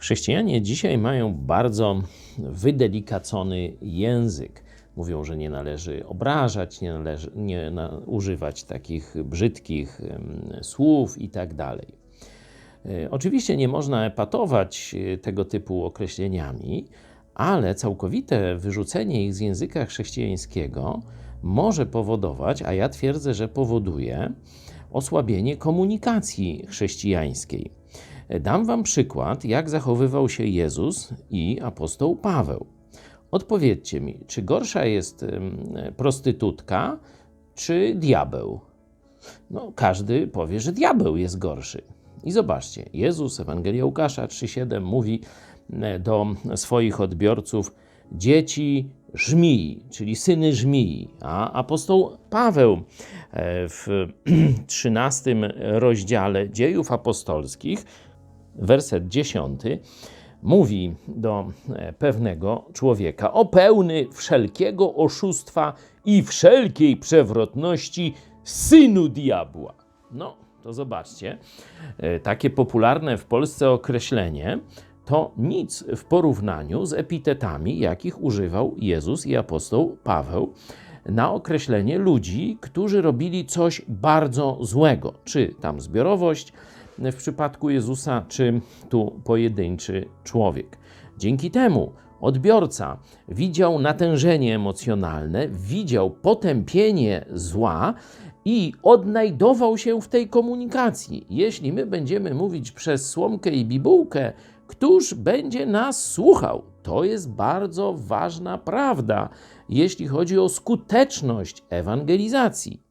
Chrześcijanie dzisiaj mają bardzo wydelikacony język. Mówią, że nie należy obrażać, nie należy nie na, używać takich brzydkich em, słów i tak. E, Oczywiście nie można epatować e, tego typu określeniami, ale całkowite wyrzucenie ich z języka chrześcijańskiego może powodować, a ja twierdzę, że powoduje, osłabienie komunikacji chrześcijańskiej. Dam Wam przykład, jak zachowywał się Jezus i apostoł Paweł. Odpowiedzcie mi, czy gorsza jest prostytutka, czy diabeł? No, każdy powie, że diabeł jest gorszy. I zobaczcie, Jezus, Ewangelia Łukasza 3,7 mówi do swoich odbiorców: dzieci żmii, czyli syny żmii. A apostoł Paweł e, w 13 rozdziale dziejów apostolskich, werset 10, mówi do e, pewnego człowieka: O pełny wszelkiego oszustwa i wszelkiej przewrotności, synu diabła. No, to zobaczcie, e, takie popularne w Polsce określenie to nic w porównaniu z epitetami, jakich używał Jezus i apostoł Paweł na określenie ludzi, którzy robili coś bardzo złego, czy tam zbiorowość w przypadku Jezusa, czy tu pojedynczy człowiek. Dzięki temu odbiorca widział natężenie emocjonalne, widział potępienie zła i odnajdował się w tej komunikacji. Jeśli my będziemy mówić przez słomkę i bibułkę, któż będzie nas słuchał? To jest bardzo ważna prawda, jeśli chodzi o skuteczność ewangelizacji.